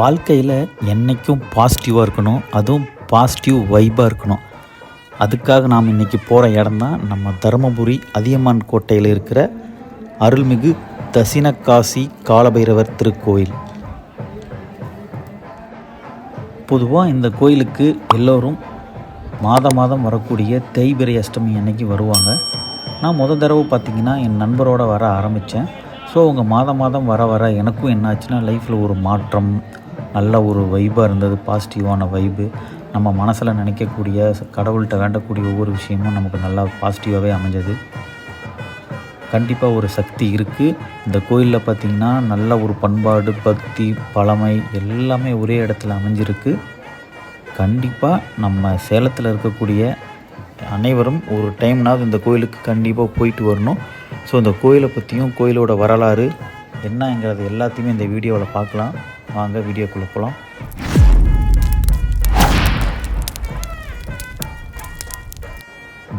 வாழ்க்கையில் என்றைக்கும் பாசிட்டிவாக இருக்கணும். அதுவும் பாசிட்டிவ் வைப்பாக இருக்கணும். அதுக்காக நாம் இன்றைக்கி போகிற இடம் தான் நம்ம தருமபுரி அதியமான் கோட்டையில் இருக்கிற அருள்மிகு தசினக்காசி காலபைரவர் திருக்கோயில். பொதுவாக இந்த கோயிலுக்கு எல்லோரும் மாதம் மாதம் வரக்கூடிய தேய்பிரை அஷ்டமி அன்னைக்கு வருவாங்க. நான் முத தடவை பார்த்திங்கன்னா என் நண்பரோடு வர ஆரம்பித்தேன் ஸோ அவங்க மாதம் மாதம் வர வர எனக்கும் என்னாச்சுன்னா லைஃப்பில் ஒரு மாற்றம் நல்ல ஒரு வைபாக இருந்தது பாசிட்டிவான வைபு நம்ம மனசில் நினைக்கக்கூடிய கடவுள்கிட்ட வேண்டக்கூடிய ஒவ்வொரு விஷயமும் நமக்கு நல்லா பாசிட்டிவாகவே அமைஞ்சது. கண்டிப்பாக ஒரு சக்தி இருக்குது இந்த கோயிலில் பார்த்திங்கன்னா நல்ல ஒரு பண்பாடு பக்தி பழமை எல்லாமே ஒரே இடத்துல அமைஞ்சிருக்கு. கண்டிப்பாக நம்ம சேலத்தில் இருக்கக்கூடிய அனைவரும் ஒரு டைம்னாவது இந்த கோயிலுக்கு கண்டிப்பாக போயிட்டு வரணும். ஸோ இந்த கோயிலை பற்றியும் கோயிலோட வரலாறு என்னங்கிறது எல்லாத்தையுமே இந்த வீடியோவில் பார்க்கலாம். வாங்க வீடியோக்குள்ளே போகலாம்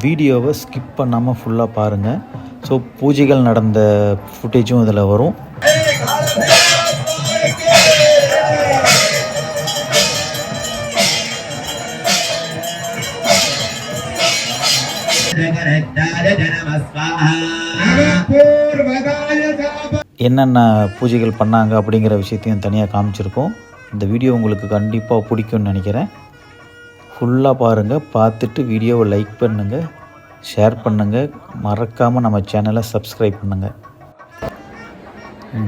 வீடியோவை ஸ்கிப் பண்ணாமல் ஃபுல்லாக பாருங்கள் ஸோ பூஜைகள் நடந்த ஃபுட்டேஜும் இதில் வரும். என்னென்ன பூஜைகள் பண்ணாங்க அப்படிங்கிற விஷயத்தையும் தனியாக காமிச்சிருக்கோம். இந்த வீடியோ உங்களுக்கு கண்டிப்பாக பிடிக்கும்னு நினைக்கிறேன். ஃபுல்லாக பாருங்கள் பார்த்துட்டு வீடியோவை லைக் பண்ணுங்கள் ஷேர் பண்ணுங்கள் மறக்காமல் நம்ம சேனலை சப்ஸ்கிரைப் பண்ணுங்கள்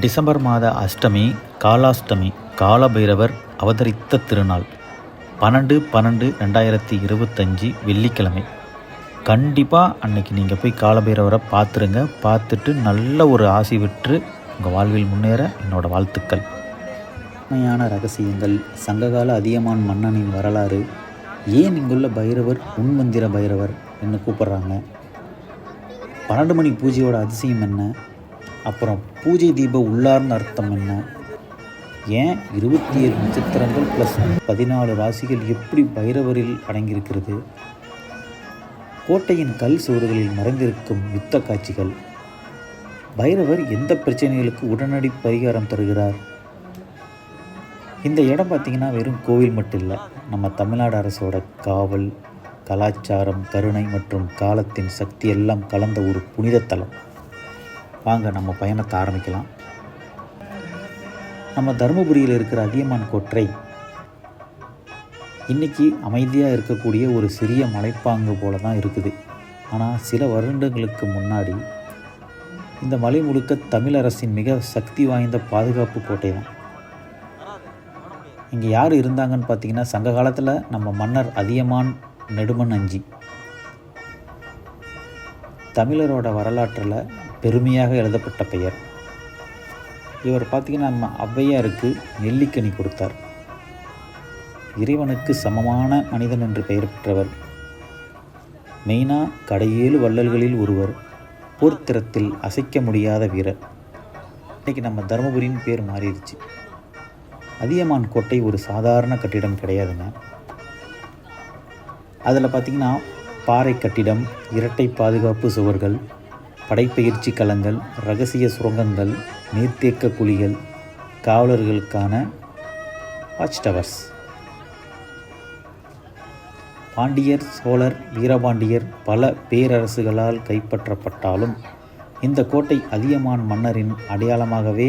டிசம்பர் மாத அஷ்டமி காலாஷ்டமி காலபைரவர் அவதரித்த திருநாள். பன்னெண்டு பன்னெண்டு ரெண்டாயிரத்தி இருபத்தஞ்சி வெள்ளிக்கிழமை. கண்டிப்பாக அன்னைக்கு நீங்கள் போய் காலபைரவரை பார்த்துருங்க பார்த்துட்டு நல்ல ஒரு ஆசி விற்று உங்கள் வாழ்வில் முன்னேற என்னோட வாழ்த்துக்கள். உண்மையான ரகசியங்கள். சங்ககால அதியமான் மன்னனின் வரலாறு. ஏன் இங்குள்ள பைரவர் உன்மந்திர பைரவர் என்று கூப்பிட்றாங்க. பன்னெண்டு மணி பூஜையோட அதிசயம் என்ன? அப்புறம் பூஜை தீப உள்ளார்ந்த அர்த்தம் என்ன? ஏன் இருபத்தி ஏழு நட்சத்திரங்கள் ப்ளஸ் பதினாலு ராசிகள் எப்படி பைரவரில் அடங்கியிருக்கிறது? கோட்டையின் கல் சுவர்களில் மறைந்திருக்கும் யுத்த காட்சிகள். பைரவர் எந்த பிரச்சனைகளுக்கு உடனடி பரிகாரம் தருகிறார்? இந்த இடம் பார்த்திங்கன்னா வெறும் கோவில் மட்டும் இல்லை. நம்ம தமிழ்நாடு அரசோட காவல் கலாச்சாரம் கருணை மற்றும் காலத்தின் சக்தி எல்லாம் கலந்த ஒரு புனித தலம். வாங்க நம்ம பயணத்தை ஆரம்பிக்கலாம். நம்ம தருமபுரியில் இருக்கிற அதியமான் கோட்டை இன்றைக்கி அமைதியாக இருக்கக்கூடிய ஒரு சிறிய மலைப்பாங்கு போல தான் இருக்குது. ஆனால் சில வருடங்களுக்கு முன்னாடி இந்த மலை முழுக்க தமிழரசின் மிக சக்தி வாய்ந்த பாதுகாப்பு கோட்டை தான். இங்கே யார் இருந்தாங்கன்னு பார்த்தீங்கன்னா சங்க காலத்தில் நம்ம மன்னர் அதியமான் நெடுமன் அஞ்சி. தமிழரோட வரலாற்றில் பெருமையாக எழுதப்பட்ட பெயர். இவர் பார்த்திங்கன்னா நம்ம ஔவையாருக்கு நெல்லிக்கனி கொடுத்தார். இறைவனுக்கு சமமான மனிதன் என்று பெயர் பெற்றவர். மெய்னா கடையேழு வள்ளல்களில் ஒருவர். போர்த்திறத்தில் அசைக்க முடியாத வீரர். இன்றைக்கி நம்ம தருமபுரியின் பேர் மாறிடுச்சு. அதியமான் கோட்டை ஒரு சாதாரண கட்டிடம் கிடையாதுங்க. அதில் பார்த்திங்கன்னா பாறை கட்டிடம் இரட்டை பாதுகாப்பு சுவர்கள் படைப்பயிற்சி களங்கள் ரகசிய சுரங்கங்கள் நீர்த்தேக்க குழிகள் காவலர்களுக்கான வாட்ச் டவர்ஸ். பாண்டியர் சோழர் வீரபாண்டியர் பல பேரரசுகளால் கைப்பற்றப்பட்டாலும் இந்த கோட்டை அதியமான் மன்னரின் அடையாளமாகவே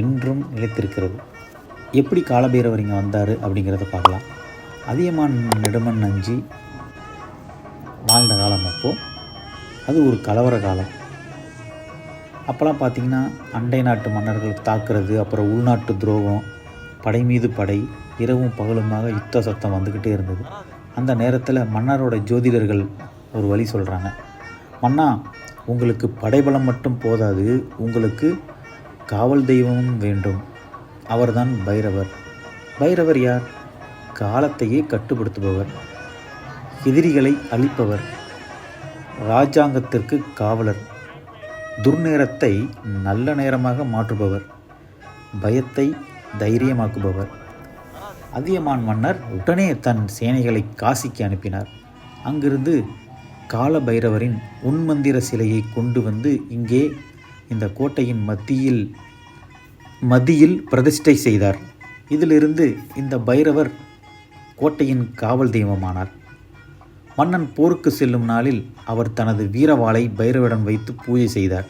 என்றும் நிலைத்திருக்கிறது. எப்படி காலபைரவர் இங்கே வந்தார் அப்படிங்கிறத பார்க்கலாம். அதியமான் நெடுமன் நஞ்சி வாழ்ந்த காலம் அப்போது அது ஒரு கலவர காலம். அப்போல்லாம் பார்த்திங்கன்னா அண்டை நாட்டு மன்னர்கள் தாக்குறது அப்புறம் உள்நாட்டு துரோகம் படை மீது படை இரவும் பகலுமாக யுத்த சத்தம் வந்துக்கிட்டே இருந்தது. அந்த நேரத்தில் மன்னரோட ஜோதிடர்கள் ஒரு வழி சொல்கிறாங்க மன்னா உங்களுக்கு படைபலம் மட்டும் போதாது உங்களுக்கு காவல் தெய்வமும் வேண்டும். அவர்தான் பைரவர். பைரவர் யார்? காலத்தையே கட்டுப்படுத்துபவர். எதிரிகளை அழிப்பவர். ராஜாங்கத்திற்கு காவலர். துர்நேரத்தை நல்ல நேரமாக மாற்றுபவர். பயத்தை தைரியமாக்குபவர். அதியமான் மன்னர் உடனே தன் சேனைகளை காசிக்கு அனுப்பினார். அங்கிருந்து கால பைரவரின் உன்மந்திர சிலையை கொண்டு வந்து இங்கே இந்த கோட்டையின் மத்தியில் மதியில் பிரதிஷ்டை செய்தார். இதிலிருந்து இந்த பைரவர் கோட்டையின் காவல் தெய்வமானார். மன்னன் போருக்கு செல்லும் நாளில் அவர் தனது வீரவாளை பைரவரிடம் வைத்து பூஜை செய்தார்.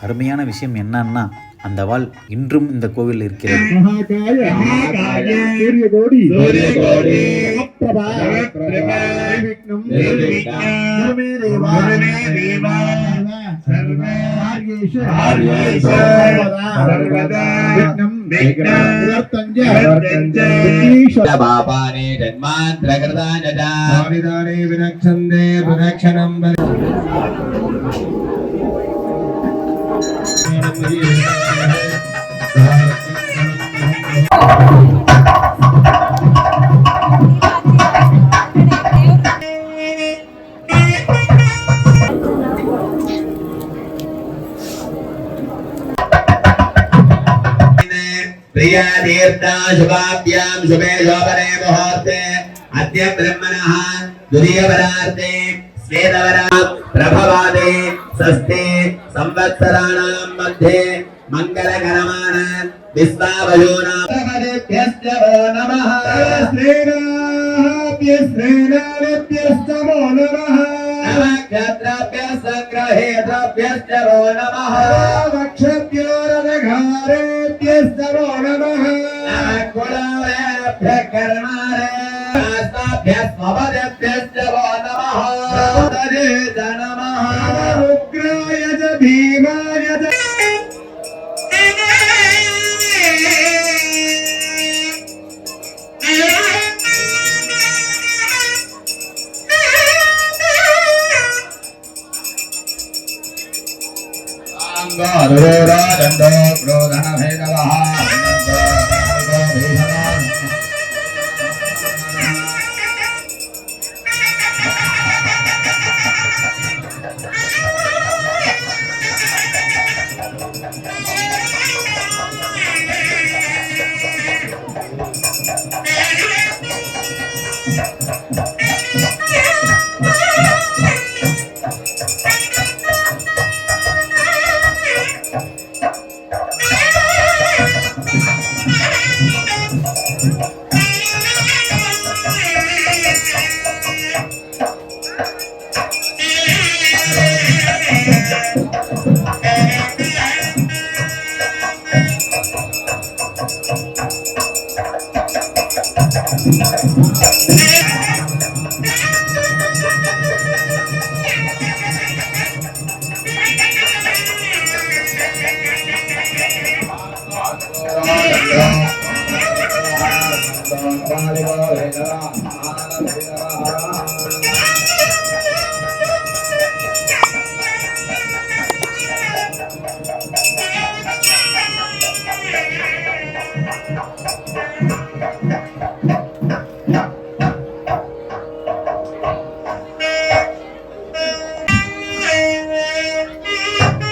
அருமையான விஷயம் என்னன்னா அந்த வாள் இன்றும் இந்த கோவில் இருக்கிறது பாபானே ஜன்மாந்திரகிருதானஜா வினக்ஷந்தே புனக்ஷனம் शुभदा शुभाभ्याम शुभे शोभने मुहूर्ते अद्य ब्रह्मणः दुरीयवरार्ते स्वेदवरा प्रभवादे सस्ते संवत्सराणां मध्ये मङ्गलकरमाण विस्तावयोनाभ्यश्चवो नमः। श्रीराभ्य श्रीराभ्यश्चवो नमः। नमः। वक्षभ्यो रघारेभ्यश्चवो नमः। कुलाभ्यः कर्माभ्यः स्वपदेभ्यश्च वो नमः तदे च नमः रुद्राय च भीमाय च दण्डो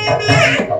Baby!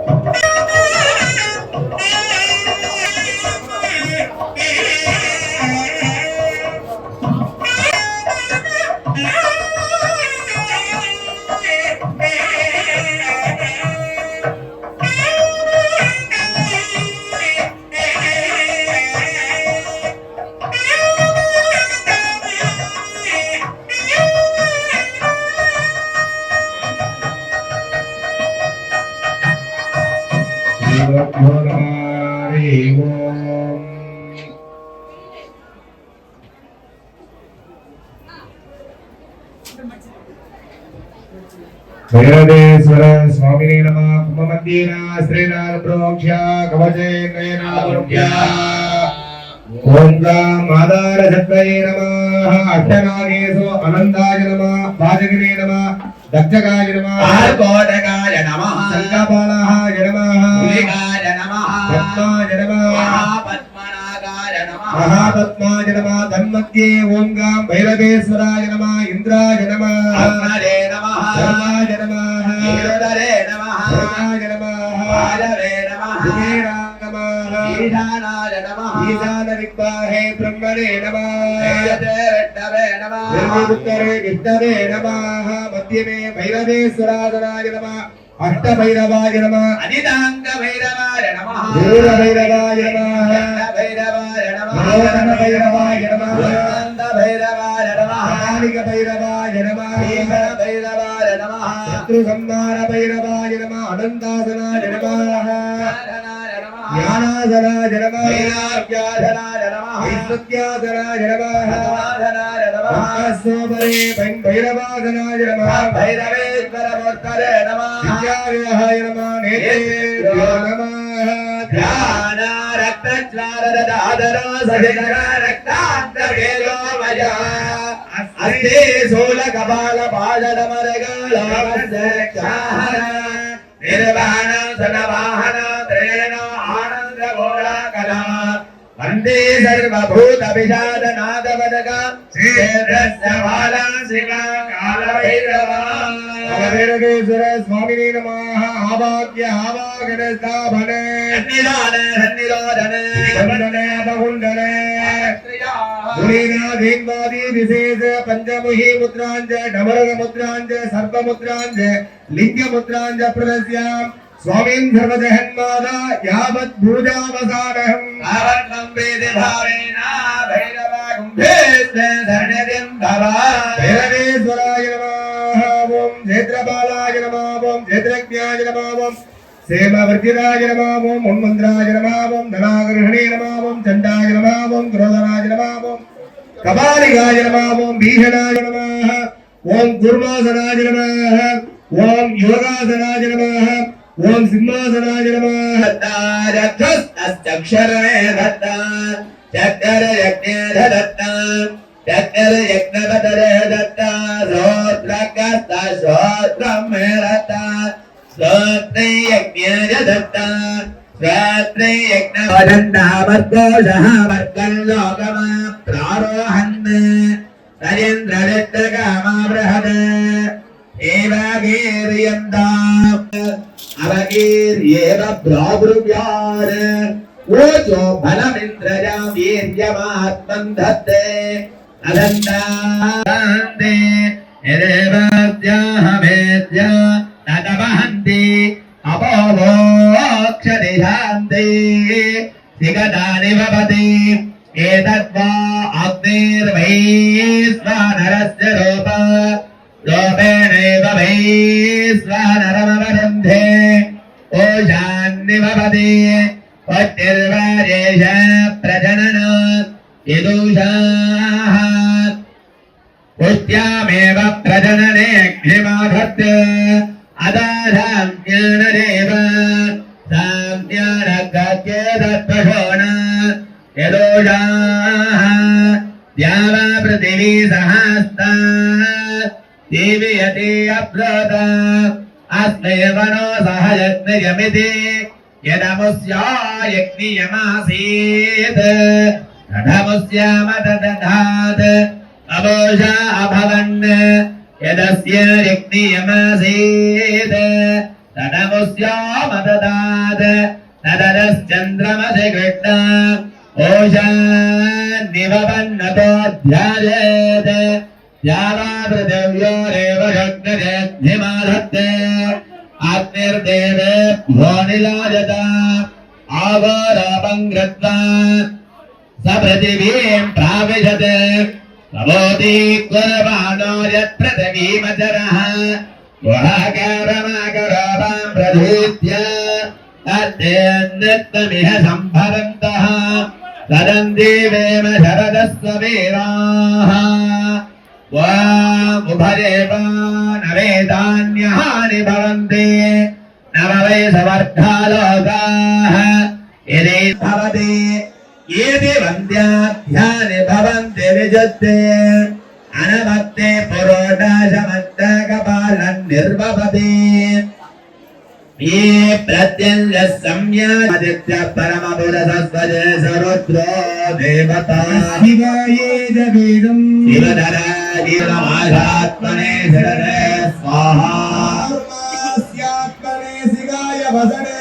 कुम्भमध्येन श्रीनाथ प्रोक्ष्य कवचे नयनावृभ्य ॐ गां मादार शक्तये नमः अष्टनागेषु अनन्ताय नमः वाजगिने नमः दक्षकाय नमः आर्कोटकाय नमः सङ्गपालाय नमः पुलिकाय नमः पद्माय नमः महापद्मनागाय नमः महापद्माय नमः तन्मध्ये ॐ गां भैरवेश्वराय नमः इन्द्राय नमः अग्नरे नमः धर्माय नमः ईश्वरे नमः माधवे नमः नमः ईशानाय नमः ईशान विद्वाहे ब्रह्मणे नमः वेदवे नमः ब्रह्मपुत्रे विष्णवे नमः मध्यमे भैरवे सुराधनाय नमः अष्टभैरवाय नमः अनिदाङ्गभैरवाय नमः दूरभैरवाय नमः भैरवाय नमः भैरवाय नमः भैरवाय नमः भैरवाय नमः भैरवाय मातृसंहारभैरवाय नमः अनन्तासनाय नमः ज्ञानासनाय नमः वेदाभ्यासनाय नमः विश्वत्यासनाय नमः सोमरे भैरवासनाय नमः भैरवेश्वरमूर्तये नमः विद्यालयाय नमः नेत्रेभ्यो नमः ध्यानारक्तच्वारदादरा सहितरक्तान्तवेलो मया హస్తే సోల కపాల పాడల మరగాల నిర్వాణ సనవాహన త్రేణ ఆనంద గోళాకల. వందే సర్వభూత విషాద నాదవదక శ్రీరస్య బాల శివ కాలభైరవ. భైరవేశ్వర స్వామిని నమః. ఆవాక్య ఆవాగన స్థాపన సన్నిధాన సన్నిధాన వందన బహుందన धूलिनाधिङ्गादि विशेष पञ्चमुही मुद्रांज डमरग मुद्राञ्च सर्पमुद्राञ्च लिङ्गमुद्राञ्च प्रदस्याम् स्वामीन् सर्वजहन्मादा, यावत् भूजावसारहम् तावत् लम्बेति भावेन भैरवा कुम्भेत् धरणिम् भवा ओम चण्डाय नमः ओम क्रोधनाय नमः ओम कपालिकाय नमः ओम भीषणाय नमः ओम कुर्मासनाय नमः ओम योगासनाय नमः ओम सिंहासनाय नमः दत्तारथस्तक्षरणे दत्ता चक्कर यज्ञे दत्ता चक्कर यज्ञपतरे दत्ता श्रोत्रकस्त श्रोत्रं मे दत्ता श्रोत्रे यज्ञे दत्ता श्रोत्रे यज्ञ वदन्तावर्गोषः वर्गल्लोकमा प्रारोहन् नरेन्द्रदत्तकामा बृहद एवागीर्यन्ताम् अवगीर्येव ब्रावृव्यान् ओजो बलमिन्द्रजा वीर्यमात्मन् धत्ते अदन्तान्ते यदेवाद्याहमेद्य तदवहन्ति अपोवोक्षदिशान्ते सिगदानि भवति एतद्वा अग्निर्वैश्वानरस्य रूप रूपेणैव वैश्वानरमवरुन्धे ओशान्नि भवति पत्तिर्वाजेश प्रजनन यदुषाः पुष्ट्यामेव प्रजनने अग्निमाधत्य अदाधान्यनरेव साम्यानगत्येतत्पशोन అదారాజ్ఞానదేవ సాజ్ఞానగత్యే తత్వశోణ యదోషా ద్యావా పృథివీ సహస్త దీవియతే అప్రోత అస్మేవనో సహయజ్ఞయమితి యదముస్యాయజ్ఞయమాసీత్ తథముస్యామ తదధాత్ అభవన్ यदस्य यज्ञियमासीत् तदमुस्याम ददात् तददश्चन्द्रमसि कृष्ण ओषा निवपन्नतोऽध्यायेत् यावा पृथिव्योरेव शग्नजग्निमाधत्ते अग्निर्देवेभ्यो निलाजत आगोरापम् कृत्वा स पृथिवीम् प्राविशत् నవోదీక్వరమాణో యత్ప్రతగీమచరః గుహాకారమాకరోపాం ప్రధీత్య అద్దేన్నత్తమిహ సంభవంతః సదంతి వేమ శరదస్వమేరాः వాముభరేవా నవేదాన్యహాని భవంతి నవవై సమర్థాలోకాః ఇదే భవతి ఏది వంద్యాధ్యాని భవంతి విజత్తే అనభక్తే పురోడాశమంతకపాలం నిర్వపతి. ఏ ప్రత్యయ సంయాదిత్య పరమపురసస్వజే సరుద్రో దేవత. శివాయే వేదం శివధరాజీవమాధాత్మనే శరణే స్వాహా. శివాయ వసనే.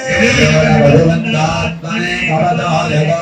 భగవంతాత్మనే భవదాదేవా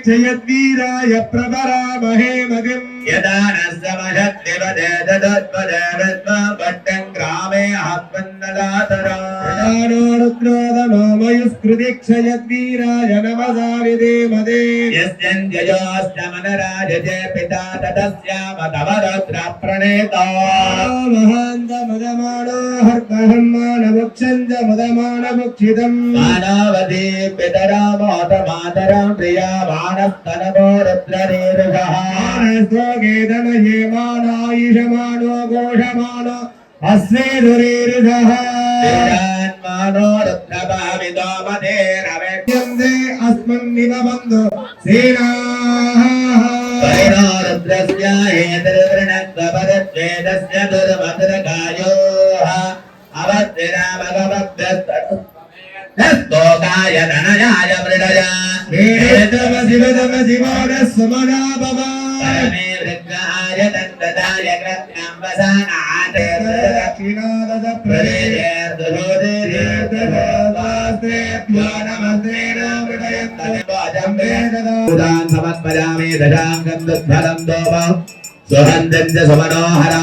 क्षयद्वीराय प्रभरामहे मगिम् ग्रामे आत्मन्नदातरा प्रधानो रुद्रोदमामयुस्कृति क्षयद्वीराय नमसा विधेमदे यस्यञ्जयोऽस्तमनराजते पिता ततस्याम तव रुद्र प्रणेता महान्तमदमानो हर्कहन्मानमुक्षञ्च मुदमानमुक्षितम् मानवती पितरा मात मातरं प्रिया मानस्तनवो रुद्रनीरुषः मानस्तोगेदमये मानायुषमानो घोषमानो अस्मे दुरीरुषः मानो रुद्रभावितो मदे रवे यन्दे अस्मन्निव बन्धु सेनाः परिणो रुद्रस्य हेतृवृणत्वपदद्वेदस्य दुर्मधुरकायोः अवद्विरामगमभ्यस्तोकाय धनयाय मृडया वेदम शिवदम शिवान समना भव परमे वृद्धाय दन्तदाय ग्रह्णाम्बसानाते दक्षिणादद प्रदेशे प्रदेशे नमस्ते नामृदयन्तु उदान् समत्पयामि दशाङ्गं दुःफलं दोम सुहन्तं च सुमनोहरा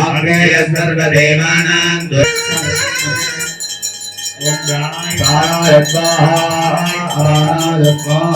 आग्नेय सर्वदेवानां தாராயத்வாஹ தாராயத்வாஹ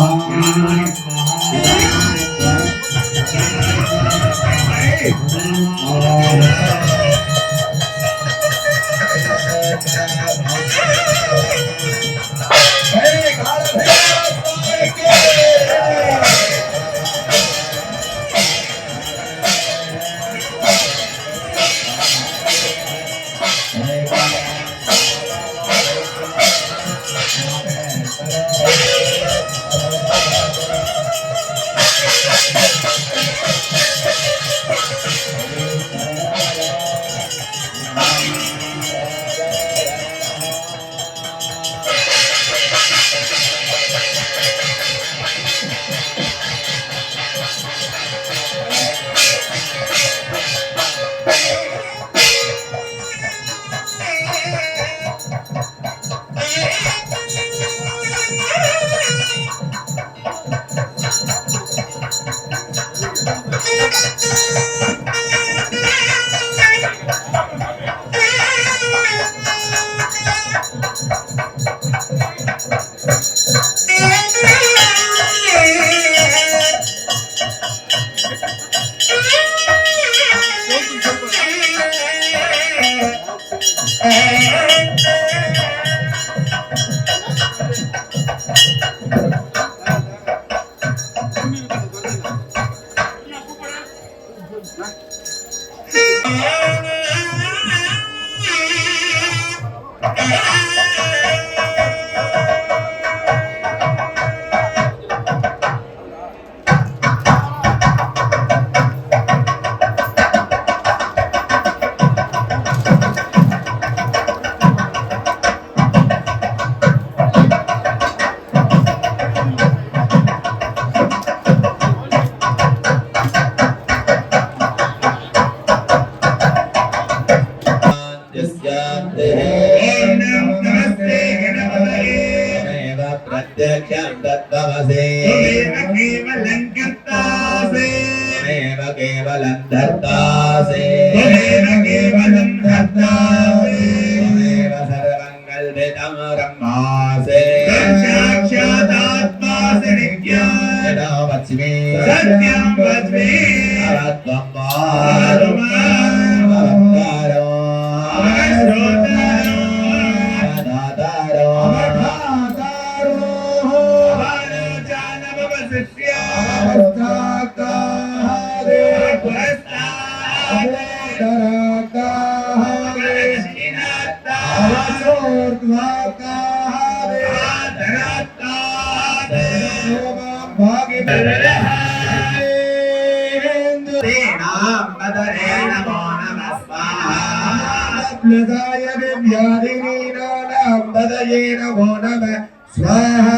नमो नमः स्वाहा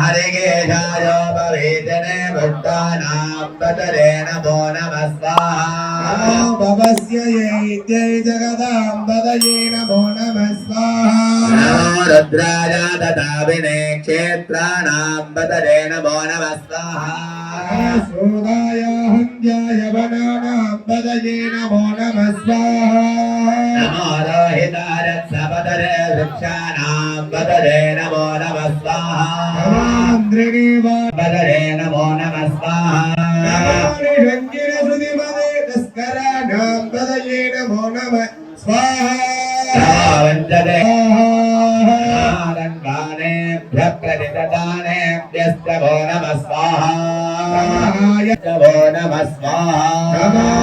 हरिकेशाय भवेदने दुष्टानां पतरे नमो नमः स्वाहा भवस्य यैत्यै जगदाम्बदये नमो नमः स्वाहा नमो रुद्राय ददाविने क्षेत्राणां पतरे नमो नमः स्वाहा सूदाय हन्द्याय वनानाम्बदये नमो नमः स्वाहा नमो रोहिताय सपतरे वृक्षाणां पतरे नमो नमः स्वाहा नमान्द्रिणीवा पतरे नमो नमः स्वाहा रङ्गिणसुधिमदे तस्कराणाम्बदये नमो नमः स्वाहा वन्दते स्वाहा आलङ्कानेभ्यः प्रतिददानेभ्यश्च वो नमः स्वाहा नमाय च वो नमः स्वाहा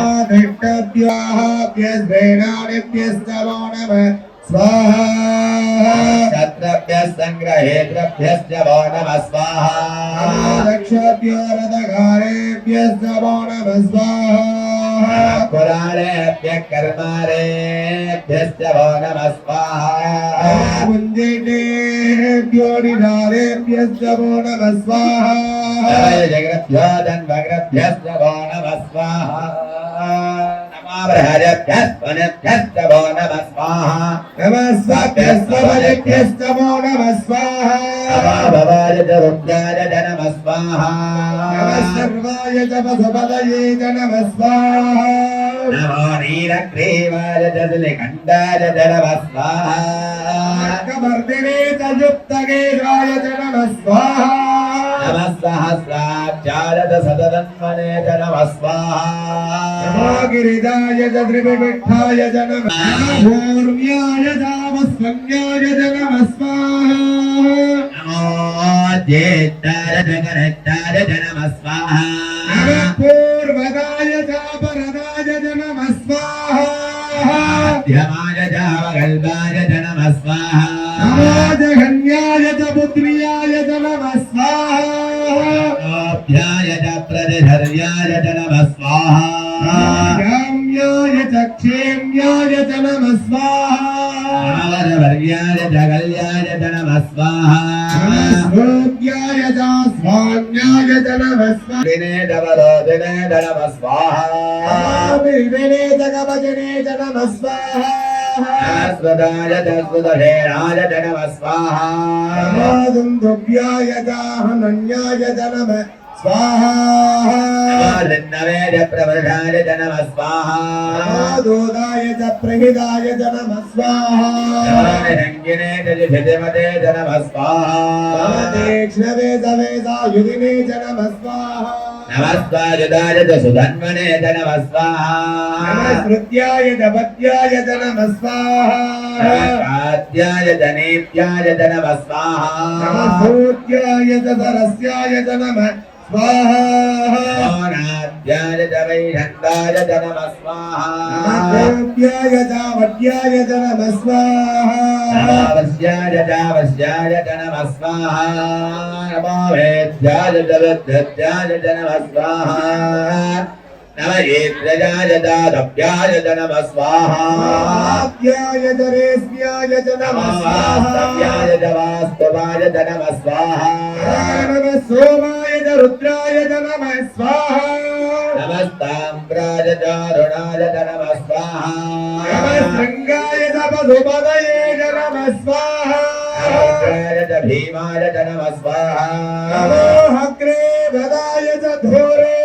नमः स्वाहा। वो नमः स्वाहा दक्षभ्यो रथकारेभ्यश्च वो नमः स्वाहा कुलालेभ्यः कर्मारेभ्यश्च वो नमः स्वाहा कुञ्जिनेभ्यो निधारेभ्यश्च वो नमः स्वाहा जगद्भ्यो जन्मग्रभ्यश्च वो नमः स्वाहा नमो बृहदेभ्यस्त्वनेभ्यश्च नमः स्वाहा नमः सर्वाय च वसुपदये च नमः स्वाहा नमो नीलग्रीवाय च सिलिकण्ठाय च नमः स्वाहा मार्गवर्धिने च युक्तगेशाय च नमः स्वाहा नमः सहस्राब्जाय च सततन्मने च नमः स्वाहा नमो गिरिजाय च त्रिविविक्ठाय च नमः भूर्व्याय च वस्वन्याय च नमः स्वाहा नमो ज्येष्ठाय च कनिष्ठाय च नमः स्वाहा नमः पूर्वदाय च परदाय च नमः स्वाहा मध्यमाय च वगल्भाय च नमः स्वाहा नमो जघन्याय च पुत्र्याय च नमः स्वाहा नमोऽभ्याय च प्रतिधर्याय च క్షేమ్యాయ చ క్షేమ్యాయ చ నమస్వాహావర్యాయ చ కళ్యాయ చ నమస్వాహాయ చ స్వామ్యాయ చ నమస్వాహ వినే దవరో దినే నమస్వాహ వినే చ కవచనే చ నమస్వాహా స్వదాయ చ స్వదహేరాయ చ చ హనన్యాయ చ నమః च सुदधेनाय च नमः स्वाहा दुन्दुभ्याय च हनन्याय च नमः स्वाहा नवे च प्रवृषाय च नमः स्वाहा दूदाय च प्रहिताय च नमः स्वाहा रङ्गिने च जिषितिमते च नमः स्वाहा तीक्ष्णवे सवे सायुधिने च नमः स्वाहा नमस्वायुधाय च सुधन्वने च नमः स्वाहा नमस्कृत्याय च पत्याय च नमः स्वाहा नमस्काद्याय च नेत्याय च नमः स्वाहा नमस्सूत्याय च सरस्याय च नमः स्वाहा नाद्याय च वैषन्दाय च नमः स्वाहा नमस्कृत्याय च वड्याय च नमः स्वाहा नमावस्याय चावस्याय च नमः स्वाहा नमो वेद्याय च विद्युत्याय च नमः स्वाहा नम येद्रजाय च दभ्याय च नमः स्वाहा आद्याय च रेस्म्याय च नमः स्वाहा नमस्वास्तव्याय च वास्तवाय च नमः स्वाहा नमः सोमाय च रुद्राय च नमः स्वाहा नमस्ताम्राय च अरुणाय च नमः स्वाहा नमः शृङ्गाय च पशुपदये च नमः स्वाहा नमस्काराय च भीमाय च नमः स्वाहा नमो हग्रे वदाय च धोरे वदाय च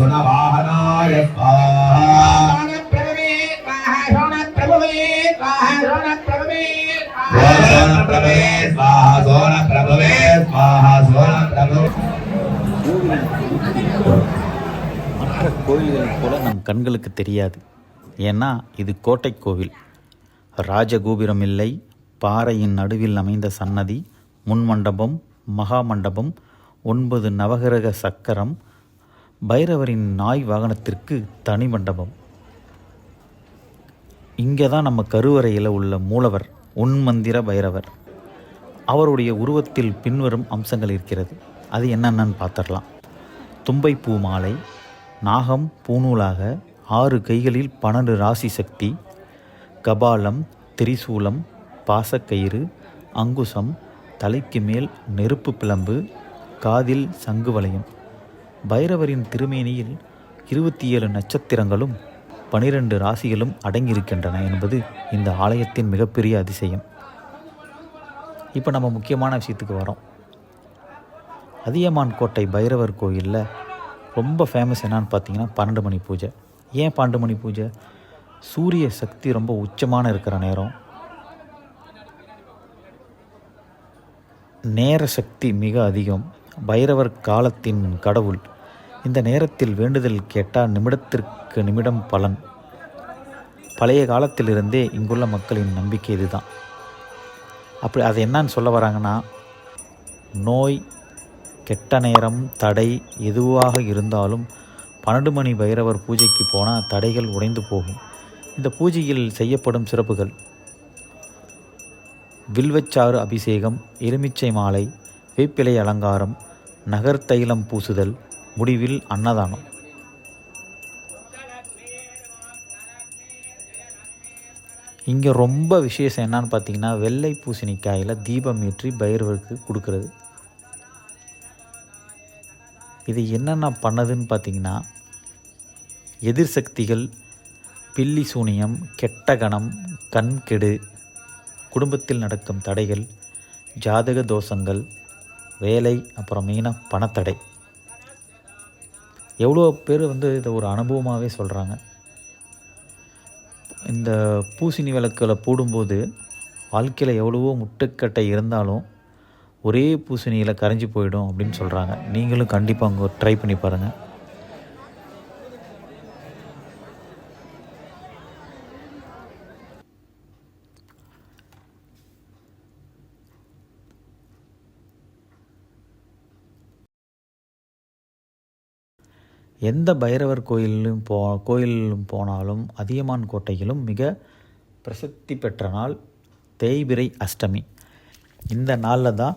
சுனவாகனாய மற்ற கோயில்கள் போல நம் கண்களுக்கு தெரியாது. ஏன்னா இது கோட்டை கோவில். ராஜகோபுரம் இல்லை பாறையின் நடுவில் அமைந்த சன்னதி முன்மண்டபம் மகாமண்டபம் ஒன்பது நவகிரக சக்கரம் பைரவரின் நாய் வாகனத்திற்கு தனி மண்டபம். இங்கே தான் நம்ம கருவறையில் உள்ள மூலவர் உன்மந்திர பைரவர். அவருடைய உருவத்தில் பின்வரும் அம்சங்கள் இருக்கிறது. அது என்னென்னு பார்த்துடலாம். தும்பை பூ மாலை நாகம் பூநூலாக ஆறு கைகளில் பன்னெண்டு ராசி சக்தி கபாலம் திரிசூலம் பாசக்கயிறு அங்குசம் தலைக்கு மேல் நெருப்பு பிளம்பு காதில் சங்கு வளையம். பைரவரின் திருமேனியில் இருபத்தி ஏழு நட்சத்திரங்களும் பனிரெண்டு ராசிகளும் அடங்கியிருக்கின்றன என்பது இந்த ஆலயத்தின் மிகப்பெரிய அதிசயம். இப்போ நம்ம முக்கியமான விஷயத்துக்கு வரோம். அதியமான் கோட்டை பைரவர் கோயிலில் ரொம்ப ஃபேமஸ் என்னான்னு பார்த்தீங்கன்னா பன்னெண்டு மணி பூஜை. ஏன் பன்னெண்டு மணி பூஜை? சூரிய சக்தி ரொம்ப உச்சமான இருக்கிற நேரம். நேர சக்தி மிக அதிகம். பைரவர் காலத்தின் கடவுள். இந்த நேரத்தில் வேண்டுதல் கேட்டால் நிமிடத்திற்கு நிமிடம் பலன். பழைய காலத்திலிருந்தே இங்குள்ள மக்களின் நம்பிக்கை இதுதான். அப்படி அது என்னன்னு சொல்ல வராங்கன்னா நோய் கெட்ட நேரம் தடை எதுவாக இருந்தாலும் பன்னெண்டு மணி பைரவர் பூஜைக்கு போனால் தடைகள் உடைந்து போகும். இந்த பூஜையில் செய்யப்படும் சிறப்புகள். வில்வச்சாறு அபிஷேகம் எலுமிச்சை மாலை வேப்பிலை அலங்காரம் நகர் தைலம் பூசுதல் முடிவில் அன்னதானம். இங்கே ரொம்ப விசேஷம் என்னன்னு பார்த்தீங்கன்னா வெள்ளை பூசணிக்காயில் தீபம் ஏற்றி பைரவருக்கு கொடுக்கறது. இது என்னென்ன பண்ணதுன்னு பார்த்தீங்கன்னா எதிர் சக்திகள் பில்லி சூனியம் கெட்ட கணம் கண்கெடு குடும்பத்தில் நடக்கும் தடைகள் ஜாதக தோஷங்கள் வேலை அப்புறம் மெயினாக பணத்தடை. எவ்வளோ பேர் வந்து இதை ஒரு அனுபவமாகவே சொல்கிறாங்க இந்த பூசணி விளக்குகளை போடும்போது வாழ்க்கையில் எவ்வளவோ முட்டுக்கட்டை இருந்தாலும் ஒரே பூசணியில் கரைஞ்சி போயிடும் அப்படின்னு சொல்கிறாங்க நீங்களும் கண்டிப்பாக அங்கே ட்ரை பண்ணி பாருங்கள் எந்த பைரவர் கோயிலும் போ கோயிலும் போனாலும் அதியமான் கோட்டையிலும் மிக பிரசித்தி பெற்ற நாள் தேய்பிரை அஷ்டமி. இந்த நாளில் தான்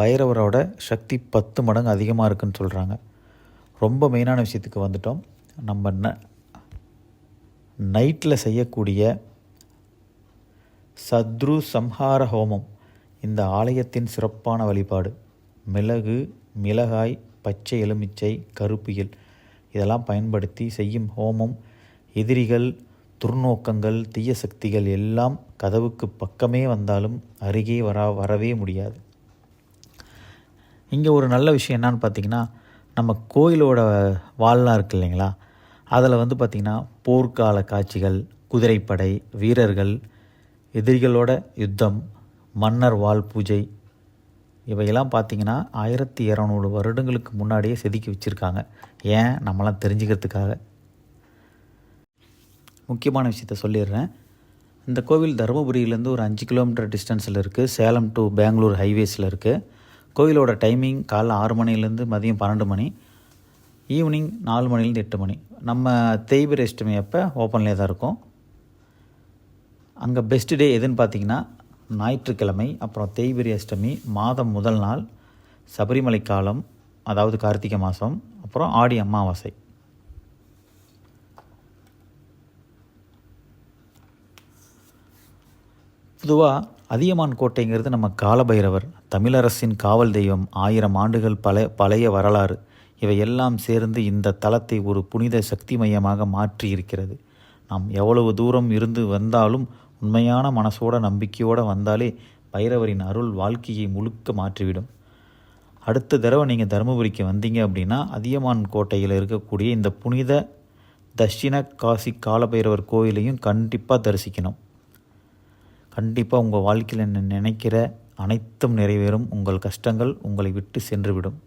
பைரவரோட சக்தி பத்து மடங்கு அதிகமாக இருக்குன்னு சொல்கிறாங்க ரொம்ப மெயினான விஷயத்துக்கு வந்துட்டோம். நம்ம ந நைட்டில் செய்யக்கூடிய சத்ரு சம்ஹார ஹோமம் இந்த ஆலயத்தின் சிறப்பான வழிபாடு. மிளகு மிளகாய் பச்சை எலுமிச்சை கருப்பியல் இதெல்லாம் பயன்படுத்தி செய்யும் ஹோமம் எதிரிகள் துர்நோக்கங்கள் தீய சக்திகள் எல்லாம் கதவுக்கு பக்கமே வந்தாலும் அருகே வரா வரவே முடியாது. இங்கே ஒரு நல்ல விஷயம் என்னன்னு பார்த்தீங்கன்னா நம்ம கோயிலோட வால்லாம் இருக்கு இல்லைங்களா? அதில் வந்து பார்த்திங்கன்னா போர்க்கால காட்சிகள் குதிரைப்படை வீரர்கள் எதிரிகளோட யுத்தம் மன்னர் வாள் பூஜை இவையெல்லாம் பார்த்தீங்கன்னா ஆயிரத்தி இரநூறு வருடங்களுக்கு முன்னாடியே செதுக்கி வச்சுருக்காங்க. ஏன்? நம்மளாம் தெரிஞ்சுக்கிறதுக்காக. முக்கியமான விஷயத்த சொல்லிடுறேன். இந்த கோவில் தருமபுரியிலேருந்து ஒரு அஞ்சு கிலோமீட்டர் டிஸ்டன்ஸில் இருக்குது சேலம் டு பெங்களூர் ஹைவேஸில் இருக்குது கோவிலோட டைமிங் காலைல ஆறு மணிலேருந்து மதியம் பன்னெண்டு மணி ஈவினிங் நாலு மணிலேருந்து எட்டு மணி. நம்ம தேய்பிரை இஷ்டமி அப்போ ஓப்பன்லேயே தான் இருக்கும். அங்கே பெஸ்ட் டே எதுன்னு பார்த்தீங்கன்னா ஞாயிற்றுக்கிழமை அப்புறம் தேய்பிரி அஷ்டமி மாதம் முதல் நாள் சபரிமலை காலம் அதாவது கார்த்திகை மாதம் அப்புறம் ஆடி அமாவாசை. பொதுவாக அதியமான் கோட்டைங்கிறது நம்ம காலபைரவர் தமிழரசின் காவல் தெய்வம் ஆயிரம் ஆண்டுகள் பல பழைய வரலாறு. இவையெல்லாம் சேர்ந்து இந்த தலத்தை ஒரு புனித சக்தி மையமாக மாற்றி இருக்கிறது நாம் எவ்வளவு தூரம் இருந்து வந்தாலும் உண்மையான மனசோட நம்பிக்கையோடு வந்தாலே பைரவரின் அருள் வாழ்க்கையை முழுக்க மாற்றிவிடும். அடுத்த தடவை நீங்கள் தருமபுரிக்கு வந்தீங்க அப்படின்னா அதியமான் கோட்டையில் இருக்கக்கூடிய இந்த புனித தட்சிண காசி காலபைரவர் கோயிலையும் கண்டிப்பாக தரிசிக்கணும். கண்டிப்பாக உங்கள் வாழ்க்கையில் நினைக்கிற அனைத்தும் நிறைவேறும். உங்கள் கஷ்டங்கள் உங்களை விட்டு சென்றுவிடும்.